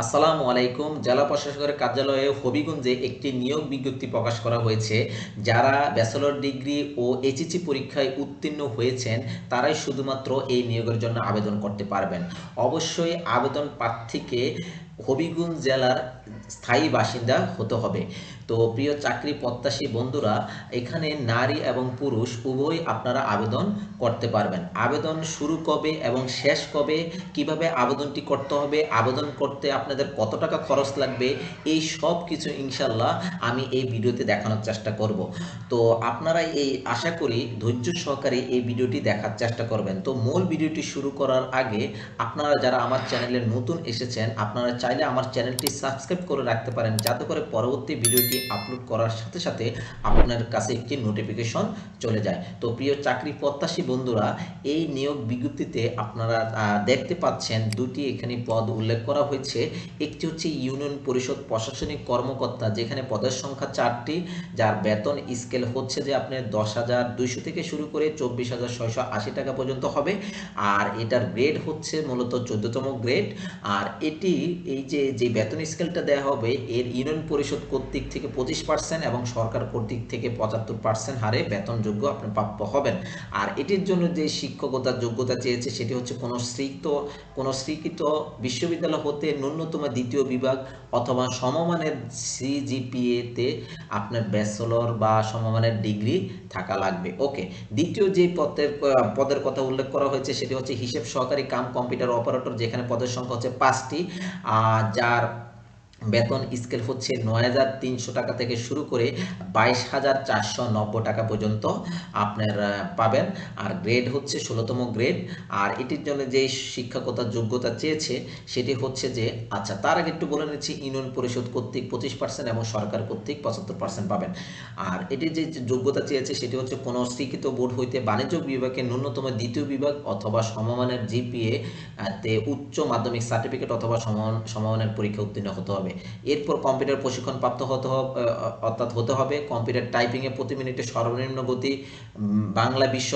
আসসালামু আলাইকুম। জেলা প্রশাসকের কার্যালয়ে হবিগঞ্জে একটি নিয়োগ বিজ্ঞপ্তি প্রকাশ করা হয়েছে। যারা ব্যাচেলর ডিগ্রি ও এইচএসি পরীক্ষায় উত্তীর্ণ হয়েছেন, তারাই শুধুমাত্র এই নিয়োগের জন্য আবেদন করতে পারবেন। অবশ্যই আবেদন প্রার্থীকে হবিগঞ্জ জেলার স্থায়ী বাসিন্দা হতে হবে। তো প্রিয় চাকরি প্রত্যাশী বন্ধুরা, এখানে নারী এবং পুরুষ উভয় আপনারা আবেদন করতে পারবেন। আবেদন শুরু কবে এবং শেষ কবে, কীভাবে আবেদনটি করতে হবে, আবেদন করতে আপনাদের কত টাকা খরচ লাগবে, এই সব কিছু ইনশাল্লাহ আমি এই ভিডিওতে দেখানোর চেষ্টা করব। তো আপনারা এই আশা করি ধৈর্য সহকারে এই ভিডিওটি দেখার চেষ্টা করবেন। তো মূল ভিডিওটি শুরু করার আগে আপনারা যারা আমার চ্যানেলে নতুন এসেছেন, আপনারা চাইলে আমার চ্যানেলটি সাবস্ক্রাইব করে রাখতে পারেন, যাতে করে পরবর্তী ভিডিওটি আপলোড করার সাথে সাথে আপনার কাছে একটি নোটিফিকেশন চলে যায়। তো প্রিয় চাকরি প্রত্যাশী বন্ধুরা, এই নিয়োগ বিজ্ঞপ্তিতে আপনারা দেখতে পাচ্ছেন দুটি এখানে পদ উল্লেখ করা হয়েছে। একটি হচ্ছে ইউনিয়ন পরিষদ প্রশাসনিক কর্মকর্তা, যেখানে পদের সংখ্যা চারটি, যার বেতন স্কেল হচ্ছে যে আপনার দশ হাজার দুইশো থেকে শুরু করে চব্বিশ হাজার ছয়শো আশি টাকা পর্যন্ত হবে। আর এটার গ্রেড হচ্ছে মূলত চোদ্দতম গ্রেড আর এটি, এই যে যে বেতন স্কেলটা দেওয়া হবে, এর ইউনিয়ন পরিষদ কর্তৃক থেকে পঁচিশ পার্সেন্ট এবং সরকার কর্তৃক থেকে পঁচাত্তর পার্সেন্ট হারে বেতনযোগ্য আপনি প্রাপ্য হবেন। আর এটির জন্য যে শিক্ষকতার যোগ্যতা চেয়েছে, সেটি হচ্ছে কোনো স্বীকৃত কোনো স্বীকৃত বিশ্ববিদ্যালয় হতে ন্যূনতম দ্বিতীয় বিভাগ অথবা সমমানের সিজিপিএতে আপনার ব্যাচেলর বা সমমানের ডিগ্রি থাকা লাগবে। ওকে, দ্বিতীয় যে পদের পদের কথা উল্লেখ করা হয়েছে, সেটি হচ্ছে হিসেব সহকারী কাম কম্পিউটার অপারেটর, যেখানে পদের সংখ্যা হচ্ছে পাঁচটি যার বেতন স্কেল হচ্ছে নয় হাজার তিনশো টাকা থেকে শুরু করে বাইশ হাজার চারশো নব্বই টাকা পর্যন্ত আপনার পাবেন। আর গ্রেড হচ্ছে ষোলোতম গ্রেড। আর এটির জন্য যে শিক্ষকতার যোগ্যতা চেয়েছে, সেটি হচ্ছে যে আচ্ছা তার আগে একটু বলে নিচ্ছি, ইউনিয়ন পরিষদ কর্তৃক পঁচিশ পার্সেন্ট এবং সরকার কর্তৃক পঁচাত্তর পার্সেন্ট পাবেন। আর এটির যে যোগ্যতা চেয়েছে, সেটি হচ্ছে কোনো স্বীকৃত বোর্ড হইতে বাণিজ্য বিভাগে ন্যূনতম দ্বিতীয় বিভাগ অথবা সমমানের জিপিএ তে উচ্চ মাধ্যমিক সার্টিফিকেট অথবা সমমানের পরীক্ষা উত্তীর্ণ হতে হবে। এরপর কম্পিউটার প্রশিক্ষণ প্রাপ্ত হতে অর্থাৎ হতে হবে। কম্পিউটার টাইপিংয়ে প্রতি মিনিটে সর্বনিম্ন গতি বাংলা বিশ্ব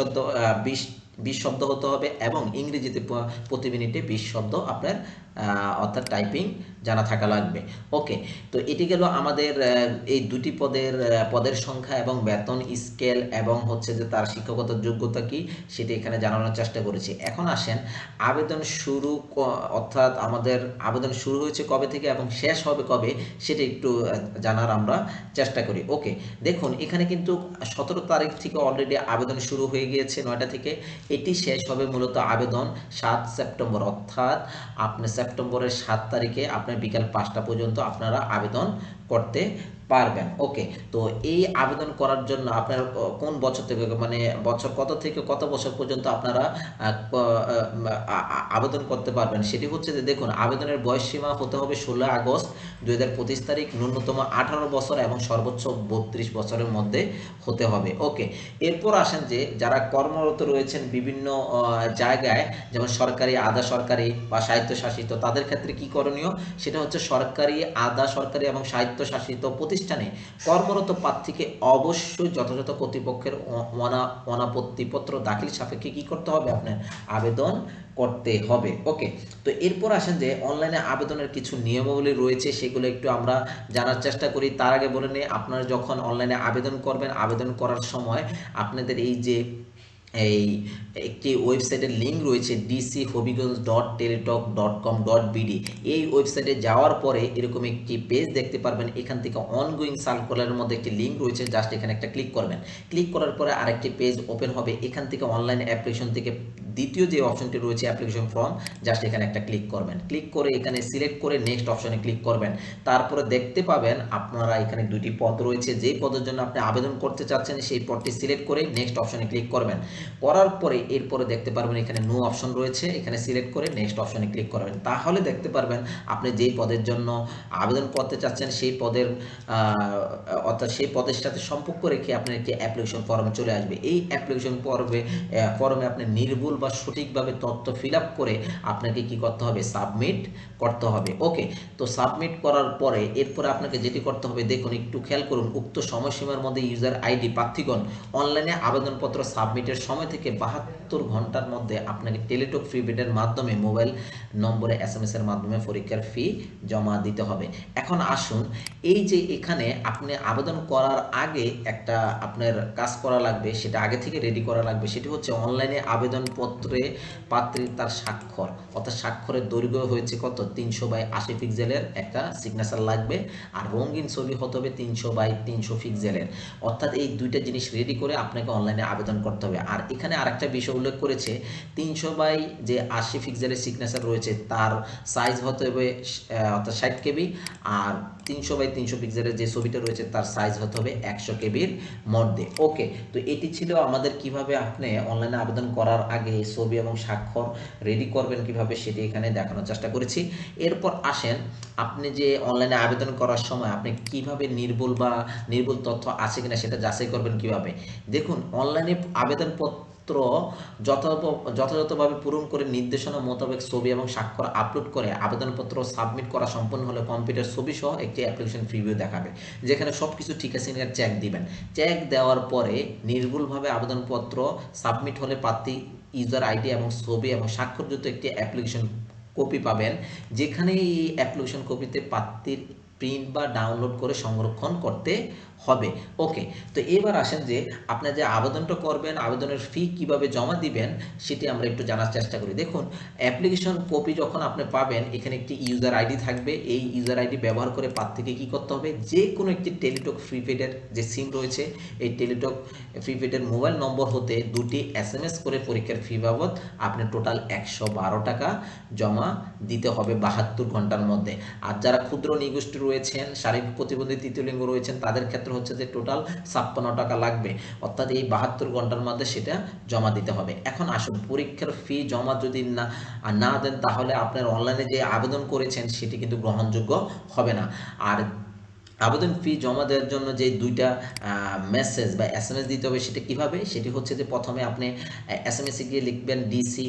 বিশ বিশ শব্দ হতে হবে এবং ইংরেজিতে প্রতি মিনিটে বিশ শব্দ আপনার অর্থাৎ টাইপিং জানা থাকা লাগবে। ওকে তো এটি গেল আমাদের এই দুটি পদের পদের সংখ্যা এবং বেতন স্কেল এবং হচ্ছে যে তার শিক্ষকতার যোগ্যতা কি, সেটি এখানে জানানোর চেষ্টা করেছি। এখন আসেন, আবেদন শুরু অর্থাৎ আমাদের আবেদন শুরু হয়েছে কবে থেকে এবং শেষ হবে কবে, সেটা একটু জানার আমরা চেষ্টা করি। ওকে দেখুন, এখানে কিন্তু সতেরো তারিখ থেকে অলরেডি আবেদন শুরু হয়ে গিয়েছে নয়টা থেকে। এটি শেষ হবে মূলত আবেদন সাত সেপ্টেম্বর, অর্থাৎ আপনি সেপ্টেম্বরের সাত তারিখে আপনার বিকাল পাঁচটা পর্যন্ত আপনারা আবেদন করতে পারবেন। ওকে, তো এই আবেদন করার জন্য আপনার কোন বছর থেকে মানে বছর কত থেকে কত বছর পর্যন্ত আপনারা আবেদন করতে পারবেন? সেটি হচ্ছে যে দেখুন, আবেদনের বয়স সীমা হতে হবে ষোলো আগস্ট দুই হাজার পঁচিশ তারিখ, ন্যূনতম আঠারো বছর এবং সর্বোচ্চ বত্রিশ বছরের মধ্যে হতে হবে। ওকে, এরপর আসেন যে যারা কর্মরত রয়েছেন বিভিন্ন জায়গায় যেমন সরকারি, আধা সরকারি বা স্বায়ত্তশাসিত, তাদের ক্ষেত্রে কি করণীয়? সেটা হচ্ছে সরকারি, আধা সরকারি এবং স্বায়ত্তশাসিত প্রতিষ্ঠানে কর্মরত প্রার্থীকে অবশ্যই যথাযথ কর্তৃপক্ষের অনাপত্তিপত্র দাখিল সাপেক্ষে কি করতে হবে? আপনার আবেদন করতে হবে। ওকে তো এরপর আসেন যে অনলাইনে আবেদনের কিছু নিয়মাবলী রয়েছে, সেগুলো একটু আমরা জানার চেষ্টা করি। তার আগে বলে নিই, আপনারা যখন অনলাইনে আবেদন করবেন, আবেদন করার সময় আপনাদের এই যে এই একটি ওয়েবসাইটের লিঙ্ক রয়েছে DC Habiganj dot Teletalk dot com dot BD এই ওয়েবসাইটে যাওয়ার পরে এরকম একটি পেজ দেখতে পারবেন। এখান থেকে অনগোয়িং সার্কুলারের মধ্যে একটি লিঙ্ক রয়েছে। জাস্ট এখানে একটা ক্লিক করবেন। ক্লিক করার পরে আরেকটি পেজ ওপেন হবে। এখান থেকে অনলাইন অ্যাপ্লিকেশন থেকে দ্বিতীয় যে অপশনটি রয়েছে অ্যাপ্লিকেশন ফর্ম জাস্ট এখানে একটা ক্লিক করবেন। ক্লিক করে এখানে সিলেক্ট করে নেক্সট অপশনে ক্লিক করবেন। তারপরে দেখতে পাবেন আপনারা এখানে দুটি পদ রয়েছে। যেই পদের জন্য আপনি আবেদন করতে চাচ্ছেন, সেই পদটি সিলেক্ট করে নেক্সট অপশনে ক্লিক করবেন। করার পরে এরপরে দেখতে পারবেন এখানে নো অপশন রয়েছে। এখানে সিলেক্ট করে নেক্সট অপশনে ক্লিক করবেন। তাহলে দেখতে পারবেন আপনি যেই পদের জন্য আবেদন করতে চাচ্ছেন, সেই পদের অর্থাৎ সেই পদের সাথে সম্পর্ক রেখে আপনার একটি অ্যাপ্লিকেশন ফর্ম চলে আসবে। এই অ্যাপ্লিকেশন পর্বে ফর্মে আপনি নির্ভুল বা সঠিকভাবে তথ্য ফিল করে আপনাকে কি করতে হবে? সাবমিট করতে হবে। ওকে, তো সাবমিট করার পরে এরপরে আপনাকে যেটি করতে হবে, দেখুন একটু খেয়াল করুন, উক্ত সময়সীমার মধ্যে ইউজার আইডি প্রার্থীগণ অনলাইনে আবেদনপত্র সাবমিটের সময় থেকে বাহাত্তর বাহাত্তর ঘণ্টার মধ্যে আপনাকে টেলিটক ফ্রি বেডের মাধ্যমে মোবাইল নম্বরে এস এম এর মাধ্যমে পরীক্ষার ফি জমা দিতে হবে। এখন আসুন, এই যে এখানে আপনি আবেদন করার আগে একটা আপনার কাজ করা লাগবে, সেটা আগে থেকে রেডি করা লাগবে, সেটি হচ্ছে অনলাইনে আবেদনপত্রে পাত্রীর তার স্বাক্ষর। অর্থাৎ স্বাক্ষরের দৈর্ঘ্য হয়েছে কত? তিনশো বাই আশি পিক্সেলের একটা সিগনেচার লাগবে, আর রঙিন ছবি হতে হবে তিনশো বাই তিনশো পিক্সেলের অর্থাৎ এই দুইটা জিনিস রেডি করে আপনাকে অনলাইনে আবেদন করতে হবে। আর এখানে আরেকটা বিষয় উল্লেখ করেছে, তিনশো বাই যে আশি পিক্সেলের সিগনেচার রয়েছে তার সাইজ হতে হবে অর্থাৎ ষাট কেবি, আর তিনশো বাই তিনশো পিক্সেলের যে ছবিটা রয়েছে তার সাইজ হতে হবে একশো কেবির মধ্যে। ওকে, তো এটি ছিল আমাদের কীভাবে আপনি অনলাইনে আবেদন করার আগে ছবি এবং স্বাক্ষর রেডি করবেন, কীভাবে সেটি এখানে দেখানোর চেষ্টা করেছি। এরপর আসেন, আপনি যে অনলাইনে আবেদন করার সময় আপনি কীভাবে নির্ভুল বা নির্ভুল তথ্য আছে কিনা সেটা যাচাই করবেন কীভাবে? দেখুন অনলাইনে আবেদনপত্র যথাযথ, যথাযথভাবে পূরণ করে নির্দেশনা মোতাবেক ছবি এবং স্বাক্ষর আপলোড করে আবেদনপত্র সাবমিট করা সম্পন্ন হলে কম্পিউটার ছবি সহ একটি অ্যাপ্লিকেশন প্রিভিউ দেখাবে, যেখানে সব কিছু ঠিক আছে চেক দিবেন। চেক দেওয়ার পরে নির্ভুলভাবে আবেদনপত্র সাবমিট হলে প্রার্থী ইউজার আইডি এবং ছবি এবং স্বাক্ষরযুক্ত একটি অ্যাপ্লিকেশন কপি পাবেন যেখানে এই অ্যাপ্লিকেশন কপিতে প্রার্থীর প্রিন্ট বা ডাউনলোড করে সংরক্ষণ করতে হবে। ওকে তো এবার আসেন যে আপনি যে আবেদনটা করবেন, আবেদনের ফি কীভাবে জমা দিবেন, সেটি আমরা একটু জানার চেষ্টা করি। দেখুন অ্যাপ্লিকেশন কপি যখন আপনি পাবেন, এখানে একটি ইউজার আইডি থাকবে। এই ইউজার আইডি ব্যবহার করে প্রার্থীকে কি করতে হবে? যে কোনো একটি টেলিটক প্রিপেডের যে সিম রয়েছে, এই টেলিটক প্রিপেডের মোবাইল নম্বর হতে দুটি এস করে পরীক্ষার ফি বাবদ আপনি টোটাল একশো বারো টাকা জমা দিতে হবে বাহাত্তর ঘণ্টার মধ্যে। আর যারা ক্ষুদ্র নিগোষ্ঠী রয়েছেন, শারীরিক প্রতিবন্ধী, তৃতীয় লিঙ্গ রয়েছেন, তাদের ক্ষেত্রে হচ্ছে যে টোটাল ছাপ্পান্ন টাকা লাগবে। অর্থাৎ এই বাহাত্তর ঘণ্টার মধ্যে সেটা জমা দিতে হবে। এখন আসুন, পরীক্ষার ফি জমা যদি না না দেন, তাহলে আপনার অনলাইনে যে আবেদন করেছেন, সেটি কিন্তু গ্রহণযোগ্য হবে না। আর আবেদন ফি জমা দেওয়ার জন্য যে দুইটা মেসেজ বা এস এম এস দিতে হবে সেটা কীভাবে? সেটি হচ্ছে যে প্রথমে আপনি এস এম এসে গিয়ে লিখবেন DC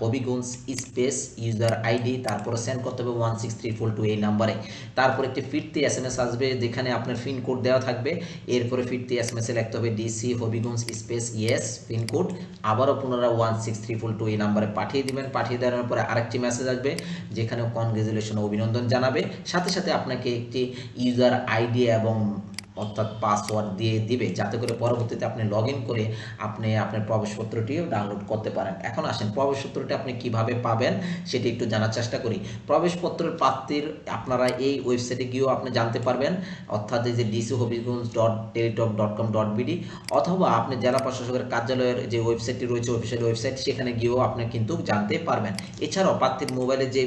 Habiganj space user ID তারপরে সেন্ড করতে হবে one six three four two এই নাম্বারে তারপর একটি ফিরতি এস এম এস আসবে যেখানে আপনার পিন কোড দেওয়া থাকবে। এরপরে ফিরতি এস এম এসে লিখতে হবে DC Habiganj space yes pin code আবারও পুনরায় one six three four two এই নাম্বারে পাঠিয়ে দিবেন। পাঠিয়ে দেওয়ার পরে আরেকটি মেসেজ আসবে, যেখানে কনগ্রেচুলেশন অভিনন্দন জানাবে। সাথে সাথে আপনাকে একটি ইউজার আইডি এবং অর্থাৎ পাসওয়ার্ড দিয়ে দিবে, যাতে করে পরবর্তীতে আপনি লগ করে আপনি আপনার প্রবেশপত্রটিও ডাউনলোড করতে পারেন। এখন আসেন, প্রবেশপত্রটি আপনি কীভাবে পাবেন সেটি একটু জানার চেষ্টা করি। প্রবেশপত্রের প্রাপ্তির আপনারা এই ওয়েবসাইটে গিয়েও আপনি জানতে পারবেন, অর্থাৎ এই যে DC Habiganj dot Teletalk dot com dot BD অথবা আপনি জেলা প্রশাসকের কার্যালয়ের যে ওয়েবসাইটটি রয়েছে অফিসিয়াল ওয়েবসাইট সেখানে গিয়েও আপনি কিন্তু জানতে পারবেন। এছাড়াও প্রার্থীর মোবাইলে যে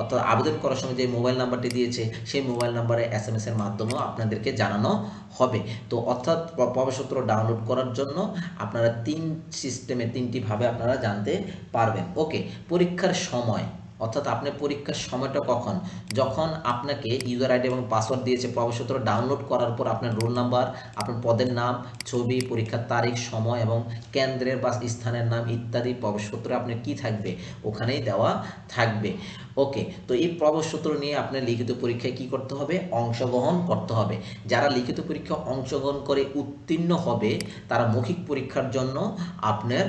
অর্থাৎ আবেদন করার সময় যে মোবাইল নাম্বারটি দিয়েছে, সেই মোবাইল নাম্বারে এস এম এস এর মাধ্যমেও আপনাদেরকে জানানো হবে। তো অর্থাৎ প্র- প্রবেশপত্র ডাউনলোড করার জন্য আপনারা তিন সিস্টেমে তিনটিভাবে আপনারা জানতে পারবেন। ওকে পরীক্ষার সময়। অর্থাৎ আপনি পরীক্ষার সময়টা কখন? যখন আপনাকে ইউজার আইডি এবং পাসওয়ার্ড দিয়েছে প্রবেশপত্র ডাউনলোড করার পর আপনার রোল নাম্বার আপনার পদের নাম, ছবি, পরীক্ষার তারিখ, সময় এবং কেন্দ্রের বা স্থানের নাম ইত্যাদি প্রবেশপত্রে আপনার কি থাকবে? ওখানেই দেওয়া থাকবে। ওকে তো এই প্রবেশপত্র নিয়ে আপনার লিখিত পরীক্ষায় কি করতে হবে? অংশগ্রহণ করতে হবে। যারা লিখিত পরীক্ষা অংশগ্রহণ করে উত্তীর্ণ হবে, তারা মৌখিক পরীক্ষার জন্য আপনার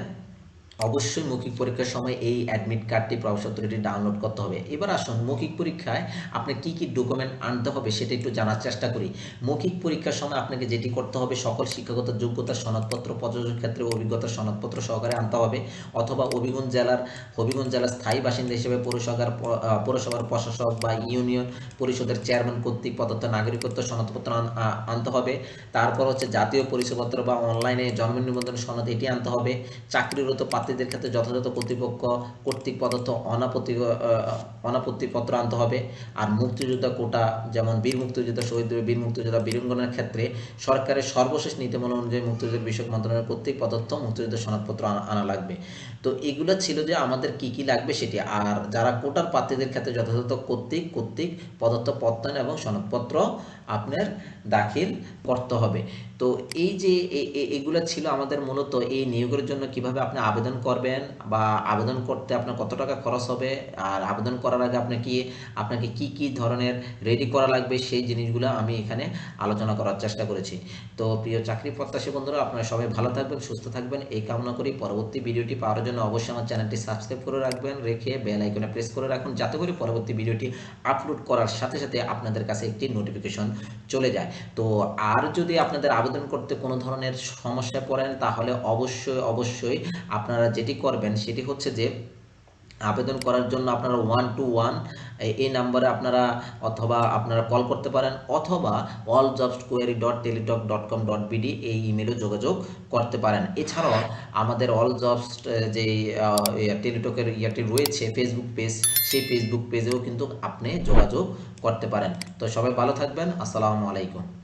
অবশ্যই মৌখিক পরীক্ষার সময় এই অ্যাডমিট কার্ডটি প্রবেশপত্রটি ডাউনলোড করতে হবে। এবার আসুন মৌখিক পরীক্ষায় আপনি কি কি ডকুমেন্ট আনতে হবে সেটা একটু জানার চেষ্টা করি। মৌখিক পরীক্ষার সময় আপনাকে যেটি করতে হবে সকল শিক্ষাগত যোগ্যতার সনদপত্র প্রযোজক ক্ষেত্রে অভিজ্ঞতার সনদপত্র সহকারে আনতে হবে অথবা হবিগঞ্জ জেলার হবিগঞ্জ জেলার স্থায়ী বাসিন্দা হিসেবে পৌরসভার পৌরসভার প্রশাসক বা ইউনিয়ন পরিষদের চেয়ারম্যান কর্তৃক প্রদত্ত নাগরিকত্ব সনদপত্র আনতে হবে। তারপর হচ্ছে জাতীয় পরিচয়পত্র বা অনলাইনে জন্ম নিবন্ধন সনদ এটি আনতে হবে। চাকরিরত প্রার্থীদের ক্ষেত্রে যথাযথ কর্তৃপক্ষ কর্তৃক প্রদত্ত অনাপত্তি অনাপত্তিপত্র আনতে হবে। আর মুক্তিযোদ্ধা কোটা, যেমন বীর মুক্তিযোদ্ধা, শহীদ বীর মুক্তিযোদ্ধা বীরঙ্গনের ক্ষেত্রে সরকারের সর্বশেষ নীতিমালা অনুযায়ী মুক্তিযুদ্ধ বিষয়ক মন্ত্রণালয়ের কর্তৃক প্রদত্ত মুক্তিযুদ্ধ সনদপত্র আনা- লাগবে। তো এগুলো ছিল যে আমাদের কি কি লাগবে সেটি। আর যারা কোটার প্রার্থীদের ক্ষেত্রে যথাযথ কর্তৃক কর্তৃক প্রদত্ত প্রত্যয়ন এবং সনদপত্র আপনার দাখিল করতে হবে। তো এই যে এগুলো ছিল আমাদের মূলত এই নিয়োগের জন্য কীভাবে আপনি আবেদন করবেন বা আবেদন করতে আপনার কত টাকা খরচ হবে আর আবেদন করার আগে আপনাকে কি আপনাকে কি কি ধরনের রেডি করা লাগবে সেই জিনিসগুলো আমি এখানে আলোচনা করার চেষ্টা করেছি। তো প্রিয় চাকরি প্রত্যাশী বন্ধুরা, আপনারা সবাই ভালো থাকবেন, সুস্থ থাকবেন। এই কামনা করি পরবর্তী ভিডিওটি পাওয়ার জন্য অবশ্যই আমার চ্যানেলটি সাবস্ক্রাইব করে রাখবেন, রেখে বেল আইকনে প্রেস করে রাখুন, যাতে করে পরবর্তী ভিডিওটি আপলোড করার সাথে সাথে আপনাদের কাছে একটি নোটিফিকেশন চলে যায়। তো আর যদি আপনাদের আবেদন করতে কোনো ধরনের সমস্যা পড়েন, তাহলে অবশ্যই অবশ্যই আপনারা যেটি করবেন সেটি হচ্ছে যে আবেদন করার জন্য আপনারা ওয়ান টু ওয়ান এই নাম্বারে আপনারা অথবা আপনারা কল করতে পারেন অথবা all jobs query dot Teletalk dot com dot BD এই ইমেলে যোগাযোগ করতে পারেন। এছাড়াও আমাদের অল জবস যে টেলিটকের ইয়াটি রয়েছে ফেসবুক পেজ সেই ফেসবুক পেজেও কিন্তু আপনি যোগাযোগ করতে পারেন। তো সবাই ভালো থাকবেন, আসসালামু আলাইকুম।